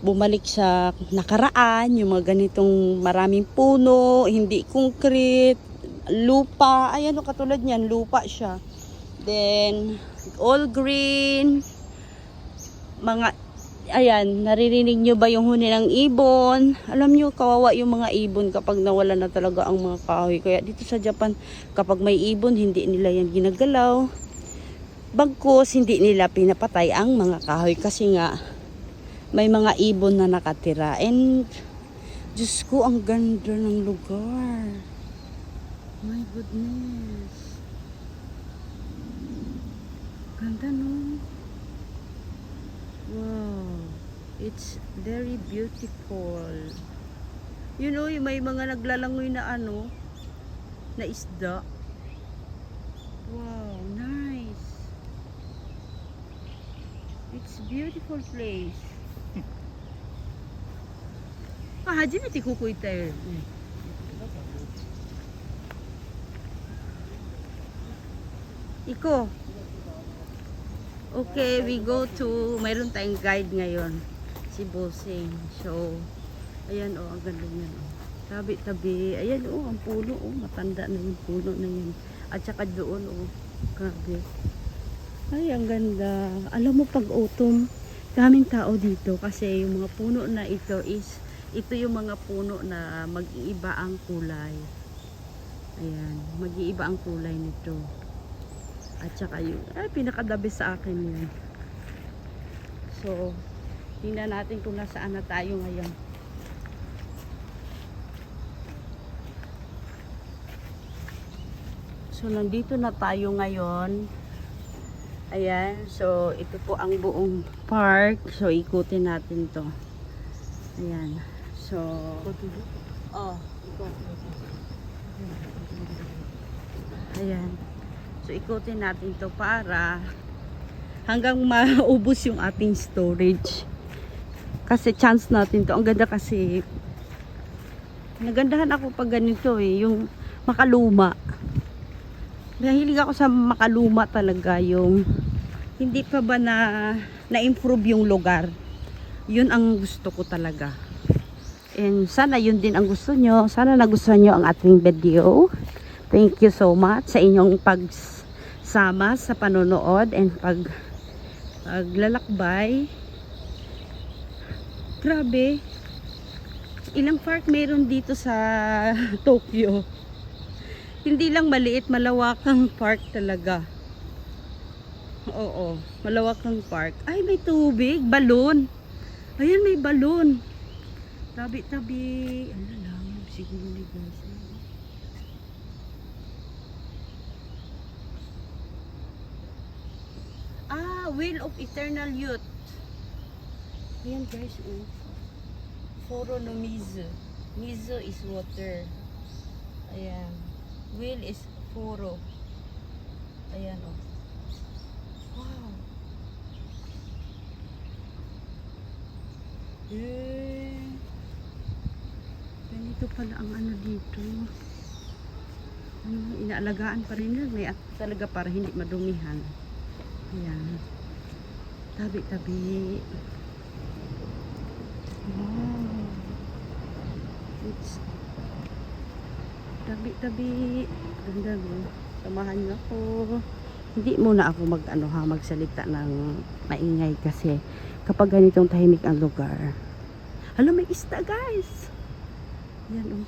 bumalik sa nakaraan, yung mga ganitong maraming puno, hindi concrete, lupa, ayan o katulad niyan, lupa siya. Then, all green, mga, ayan, naririnig nyo ba yung huni ng ibon? Alam nyo, kawawa yung mga ibon kapag nawala na talaga ang mga kahoy. Kaya dito sa Japan, kapag may ibon, hindi nila yan ginagalaw. Bagkus, hindi nila pinapatay ang mga kahoy kasi nga, may mga ibon na nakatira. And, Diyos ko, ang ganda ng lugar. My goodness. Ganda no? Wow. It's very beautiful. You know, may mga naglalangoy na ano, na isda. Wow, nice. It's beautiful place. ah, 初めてここ行ったよ。Iko. Okay, we go to, mayroon tayong guide ngayon. Si Bosing. So, ayan o, oh, ang ganda niyan o. Tabi-tabi. Ayan o, oh, ang puno o. Oh, matanda na yung puno na yun. At saka doon o. Oh, grabe. Ay, ang ganda. Alam mo pag autumn, daming tao dito kasi yung mga puno na ito is, ito yung mga puno na mag-iiba ang kulay. Ayan, mag-iiba ang kulay nito. At saka yung, ay, pinakadabi sa akin yun. So, tingnan natin kung nasaan na tayo ngayon. So, nandito na tayo ngayon. Ayan, so, ito po ang buong park. So, ikutin natin to. Ayan. So, oh. Ayan. So, ikutin natin to para hanggang maubos yung ating storage. Kasi chance natin to. Ang ganda kasi nagandahan ako pag ganito eh. Yung makaluma. Nahilig ako sa makaluma talaga. Yung hindi pa ba na na-improve yung lugar. Yun ang gusto ko talaga. And sana yun din ang gusto nyo. Sana nagustuhan nyo ang ating video. Thank you so much sa inyong pagsama sa panonood and pag paglalakbay. Grabe. Ilang park meron dito sa Tokyo. Hindi lang maliit, malawakang park talaga. Oo, malawakang park. Ay, may tubig, balon. Ayan, may balon. Tabi-tabi. Ano lang, ni guys. Ah, Will of Eternal Youth. Ayan guys, oh. Foro no Mizu. Mizu is water. Ayan. Will is foro. Ayan, oh. Wow. Eh. Ganito pala ang ano dito. Ano, inaalagaan pa rin yun. May talaga para hindi madumihan. Ayan. Tabi-tabi. Wow. It's tabi-tabi. Ganda no. Samahan niyo ako. Hindi muna ako mag ano ha, magsalita ng maingay kasi kapag ganitong tahimik ang lugar. Hala, may isda guys. Yan oh.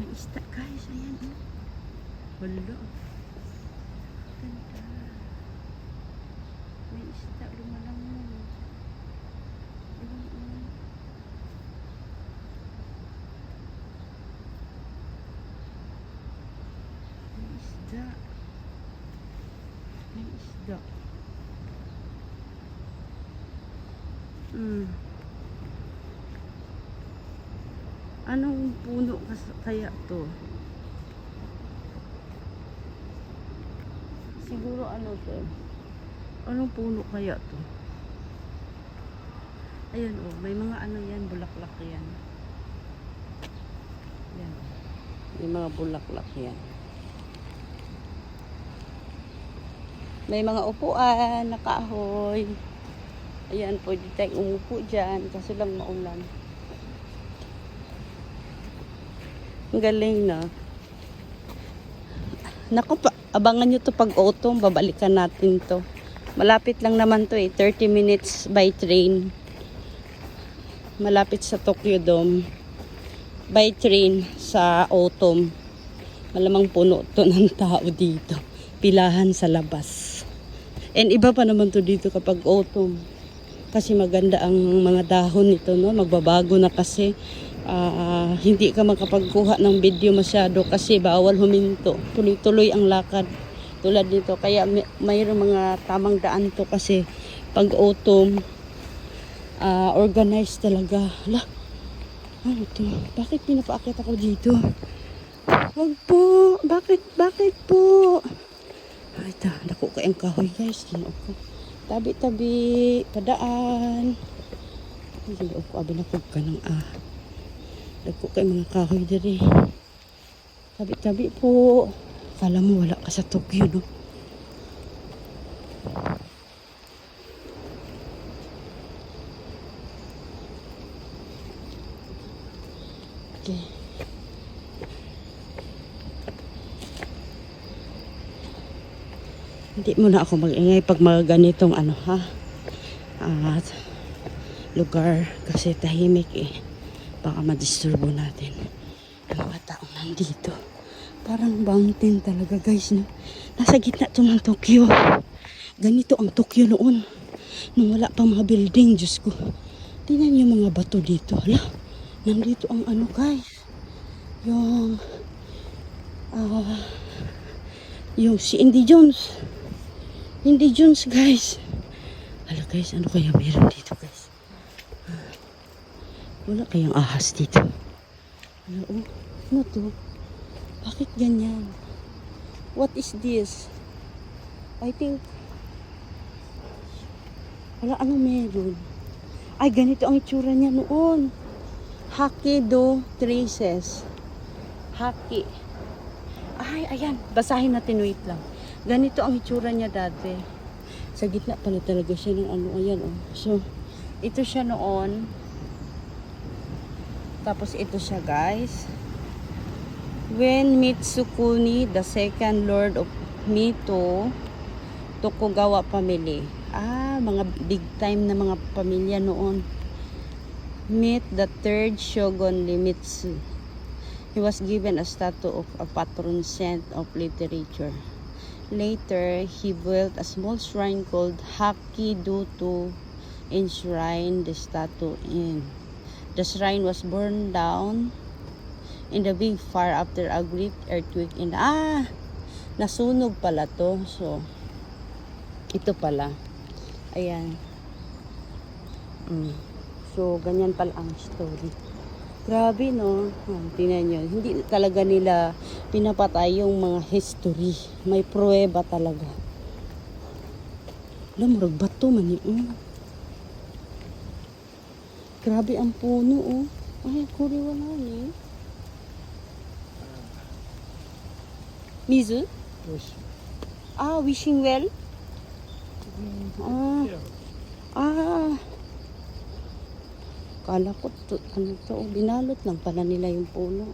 May isda guys. Ayan oh. Wala. Ganda. May isda lumalang mo. Ayan oh. May isda. May isda. Hmm. Anong puno kaya to? Siguro ano to? Anong puno kaya to? Ayan oh, may mga ano yan, bulaklak yan. Yan. May mga bulaklak yan. May mga upuan, nakahoy. Ayan, pwede tayong umupo dyan. Kaso lang maulan. Ang galing na. Naku, pa, abangan nyo to pag autumn. Babalikan natin to. Malapit lang naman to eh. 30 minutes by train. Malapit sa Tokyo Dome. By train sa autumn. Malamang puno to ng tao dito. Pilahan sa labas. And iba pa naman to dito kapag autumn. Kasi maganda ang mga dahon nito, no? Magbabago na kasi. Ah, hindi ka makapagkuha ng video masyado kasi bawal huminto. Tuloy-tuloy ang lakad tulad dito. Kaya may, mayroong mga tamang daan to kasi pag autumn, ah, organized talaga. Hala, ano to? Bakit pinapaakit ako dito? Wag po. Bakit? Bakit po? Ay, ta, dako ka ang kahoy guys. Ginoo ko. Tabi-tabi, padaan. Ay, ginoo ko. Abi na ka ng ah. Dako kay mga kahoy diri. Tabi-tabi po. Kala mo wala ka sa Tokyo, no? Hindi mo na ako mag-ingay pag mga ganitong ano ha. At lugar kasi tahimik eh. Baka madisturbo natin ang mga taong nandito. Parang mountain talaga guys no. Nasa gitna to ng Tokyo. Ganito ang Tokyo noon. Nung wala pang mga building, Diyos ko. Tingnan niyo mga bato dito. Hala, nandito ang ano guys. Yung ah yung si Indy Jones. Indy Jones guys. Hala guys, ano kaya meron dito guys? Wala kayang ahas dito. Ano, oh, ano to? Bakit ganyan? What is this? I think wala ano meron. Ay, ganito ang itsura niya noon. Haki do traces. Haki. Ay, ayan. Basahin natin. Wait lang. Ganito ang itsura niya dati. Sa gitna pala talaga siya ng ano. Ayan, oh. So, ito siya noon. Tapos ito siya, guys. When Mitsukuni, the second lord of Mito, Tokugawa family. Ah, mga big time na mga pamilya noon. Meet the third shogun Limitsu. He was given a statue of a patron saint of literature. Later, he built a small shrine called Hakido to enshrine the statue in. The shrine was burned down in the big fire after a great earthquake in ah nasunog pala to. So ito pala. Ayan. Mm. so ganyan pala ang story. Grabe no? Oh, tingnan nyo. Hindi talaga nila pinapatay yung mga history may pruweba talaga alam mo bato man yun grabe ang puno oh ay kuri wala ni Mizu? Ah, wishing well? Ah. Ah. Kala ko, to, ano to, oh, binalot lang pala nila yung puno.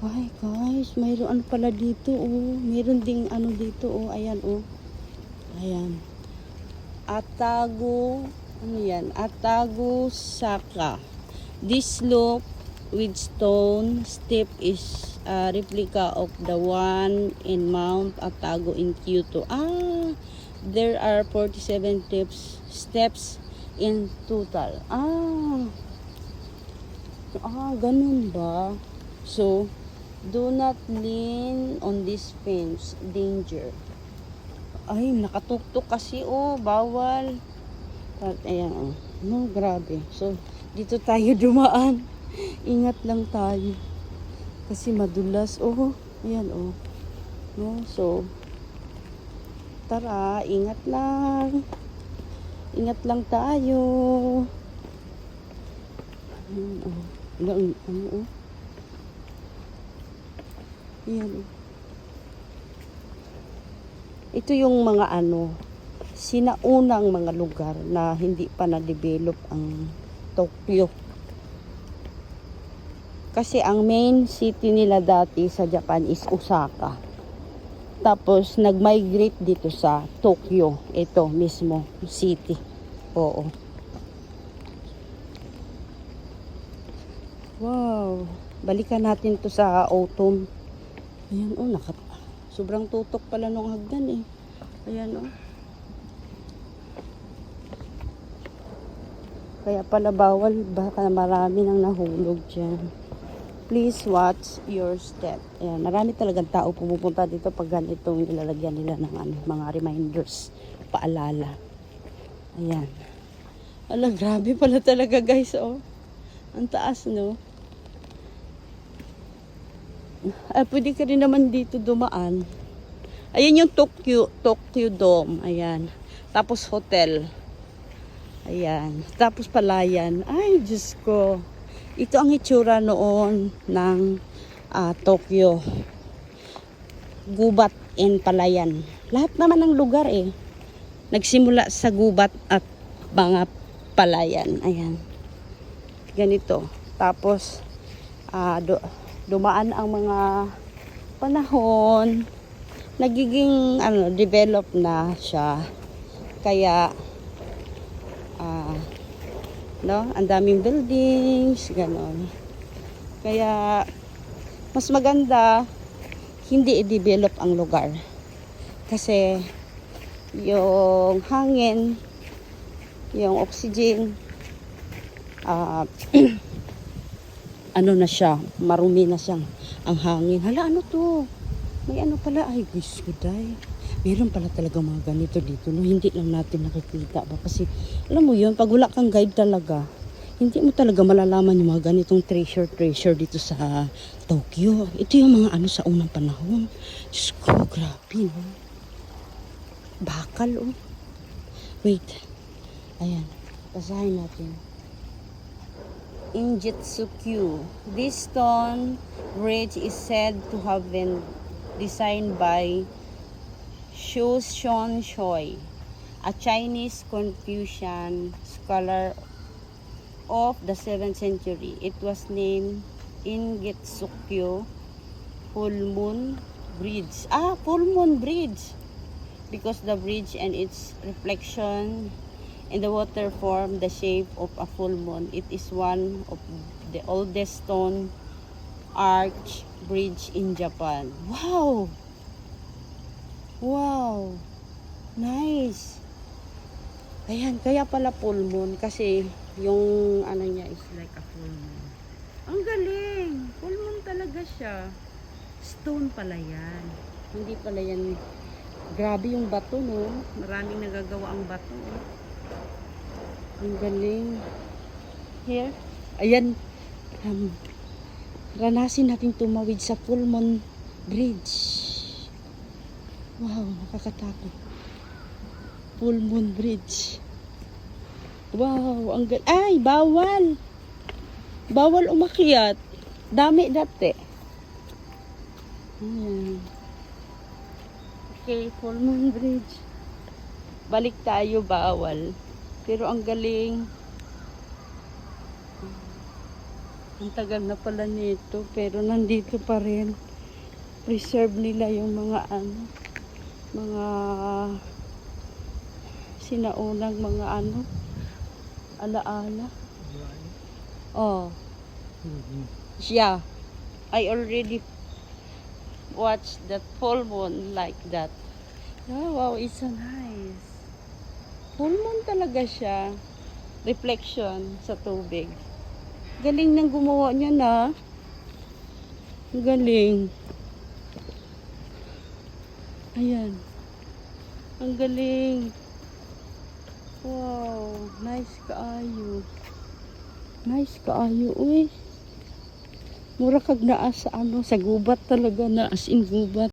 Ay, guys, mayroon ano pala dito, oh. Mayroon ding ano dito, oh. Ayan, oh. Ayan. Atago, ano yan? Atago Saka. This slope with stone step is a replica of the one in Mount Atago in Kyoto. Ah, there are 47 steps steps in total. Ah. Ah, ganun ba? So, do not lean on this fence. Danger. Ay, nakatuktok kasi oh, bawal. At ayan oh. No, grabe. So, dito tayo dumaan. Ingat lang tayo. Kasi madulas. Oh, ayan oh. No, so, tara, ingat lang. Ingat lang tayo. Ayan oh. Ano oh. Ayan oh. Ito yung mga ano, sinaunang mga lugar na hindi pa na-develop ang Tokyo. Kasi ang main city nila dati sa Japan is Osaka. Tapos nag-migrate dito sa Tokyo. Ito mismo, city. Oo. Wow. Balikan natin to sa autumn. Ayan oh, naka, sobrang tutok pala nung hagdan eh. Ayan oh. Kaya pala bawal, baka marami nang nahulog dyan. Please watch your step. Ayan, marami talagang tao pumupunta dito pag ganitong nilalagyan nila ng ano, mga reminders, paalala. Ayan. Ala, grabe pala talaga guys, oh. Ang taas, no? Ay, pwede ka rin naman dito dumaan. Ayan yung Tokyo, Tokyo Dome. Ayan. Tapos hotel. Ayan. Tapos palayan. Ay, Diyos ko. Ito ang itsura noon ng ah, Tokyo. Gubat and palayan. Lahat naman ng lugar eh. Nagsimula sa gubat at mga palayan. Ayan. Ganito. Tapos, ah, do- dumaan ang mga panahon. Nagiging ano, develop na siya. Kaya, ah, no, ang daming buildings, ganon. Kaya, mas maganda, hindi i-develop ang lugar. Kasi, yung hangin, yung oxygen, ah, ano na siya, marumi na siyang ang hangin. Hala, ano to? May ano pala, ay, guys, kuday. Meron pala talaga mga ganito dito, no? Hindi lang natin nakikita ba? Kasi, alam mo yun, pag wala kang guide talaga, hindi mo talaga malalaman yung mga ganitong treasure, treasure dito sa Tokyo. Ito yung mga ano sa unang panahon. Diyos ko, grabe, no? Bakal, oh. Wait. Ayan. Basahin natin. Injitsukyu. This stone bridge is said to have been designed by Shu Shon Choi, a Chinese Confucian scholar of the 7th century. It was named Ingetsukyo Full Moon Bridge. Ah, Full Moon Bridge. Because the bridge and its reflection in the water form the shape of a full moon. It is one of the oldest stone arch bridge in Japan. Wow! Wow! Nice! Ayan, kaya pala full moon kasi yung ano niya is like a full moon. Ang galing! Full moon talaga siya. Stone pala yan. Hindi pala yan. Grabe yung bato, no? Maraming nagagawa ang bato. oh. Ang galing. Here. Ayan. Um, ranasin natin tumawid sa Full Moon Bridge. Wow, nakakatakot. Full Moon Bridge. Wow, ang gal... Ay, bawal! Bawal umakyat. Dami dati. Ayan. Okay, Full Moon Bridge. Balik tayo, bawal. Pero ang galing. Ang tagal na pala nito, pero nandito pa rin. Preserve nila yung mga ano, mga sinaunang mga ano, alaala. Oh, yeah. I already watched that full moon like that. Oh, wow, it's so nice. Full moon talaga siya. Reflection sa tubig. Galing nang gumawa niya na. Galing. Ayan. Ang galing. Wow. Nice kaayo. Nice kaayo. Uy. Mura kag naa sa ano, sa gubat talaga na as in gubat.